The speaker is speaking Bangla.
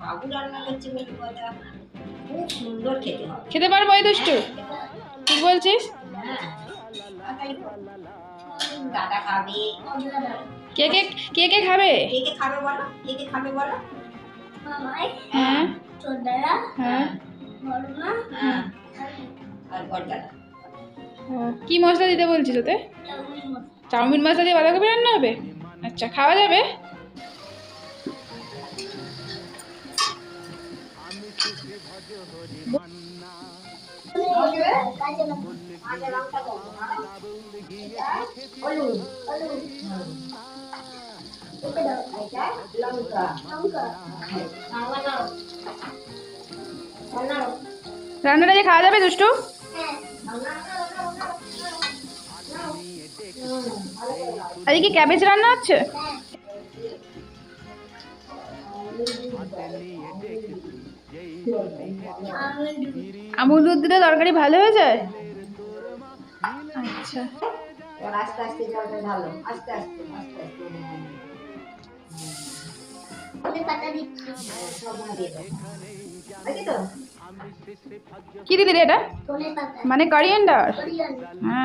বাবু রান্না করছে বলে কথা। খুব সুন্দর খেতে হবে। খেতে পারব এই দুষ্টু? ঠিক বলছিস? হ্যাঁ। দাদা খাবে। কে কে কে কে খাবে? কে কে খাবে বলো? কে কে খাবে বলো? হ্যাঁ। হ্যাঁ। বড় মা হ্যাঁ। আর কি মশলা দিতে বলছিস ওতে? চাউমিন মশলা দিয়ে বাঁধাকপি রান্না হবে? আচ্ছা খাওয়া যাবে? রান্নাটা যে খাওয়া যাবে দুষ্টু। আজকে কি ক্যাবেজ রান্না হচ্ছে হ্যাঁ। আমুল দুধ দিলে তরকারি ভালো হয়ে যায় আচ্ছা আস্তে আস্তে জলটা ঢালো। আস্তে আস্তে আস্তে আস্তে। ধনে পাতা দিচ্ছি সব দিয়ে দাও দেখি তো? কি দিদি রে এটা? মানে কারিয়েন্ডার হ্যাঁ।